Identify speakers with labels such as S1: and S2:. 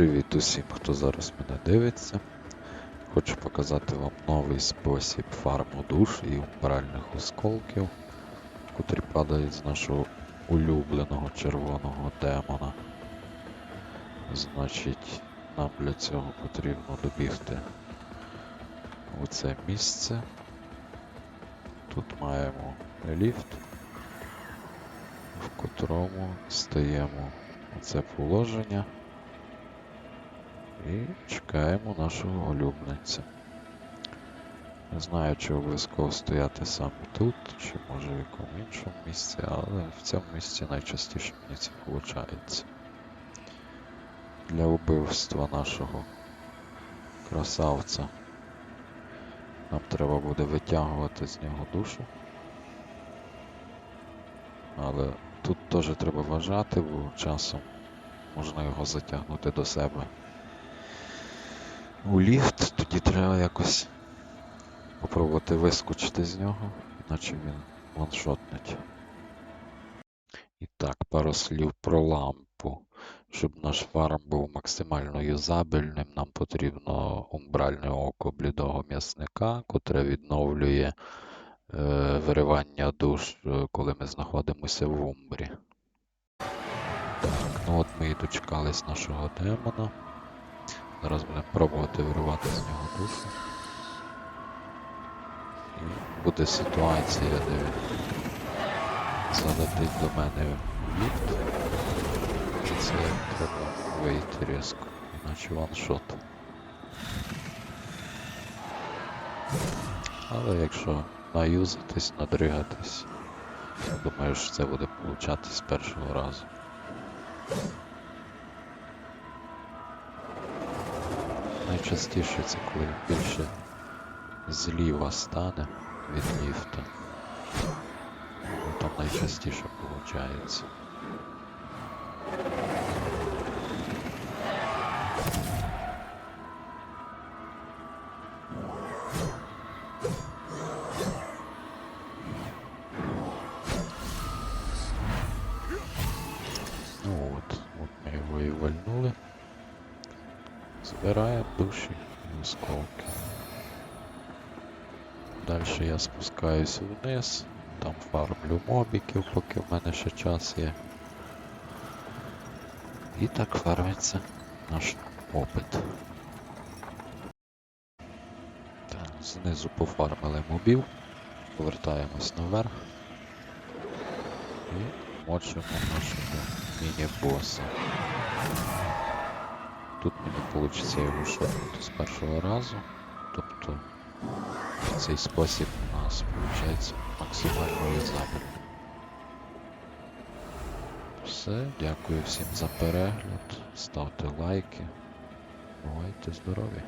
S1: Привіт усім, хто зараз мене дивиться. Хочу показати вам новий спосіб фарму душ і умбральних осколків, котрі падають з нашого улюбленого червоного демона. Значить, нам для цього потрібно добігти у це місце. Тут маємо ліфт, в котрому стаємо у це положення. І чекаємо нашого улюбленця. Не знаю, чи обов'язково стояти саме тут, чи може в якому іншому місці, але в цьому місці найчастіше мені це виходить. Для убивства нашого красавця нам треба буде витягувати з нього душу. Але тут теж треба вважати, бо часом можна його затягнути до себе у ліфт, тоді треба якось попробувати вискочити з нього, іначе він ваншотнить. І так, пару слів про лампу. Щоб наш фарм був максимально юзабельним, нам потрібно умбральне око блідого м'ясника, котре відновлює е, виривання душ, е, коли ми знаходимося в умбрі. Так, ну от ми і дочекались нашого демона. Зараз будемо пробувати виривати з нього душу. І буде ситуація, де він залетить до мене в ліфт. І це треба вийти різко, іначе ваншот. Але якщо наюзатись, надригатись, думаю, що це буде получатись з першого разу. Найчастіше це коли більше зліва стане від ліфта. Ну, Там найчастіше виходить. Збираємо душі і осколки. Далі я спускаюсь вниз, там фармлю мобіків, поки в мене ще час є. І так фармиться наш опит. Так, знизу пофармили мобів, повертаємось наверх і мочимо нашого міні-боса. Тут мені вийде його шотнути з першого разу. Тобто в цей спосіб у нас виходить максимально юзабельний. Все, дякую всім за перегляд. Ставте лайки. Бувайте здорові!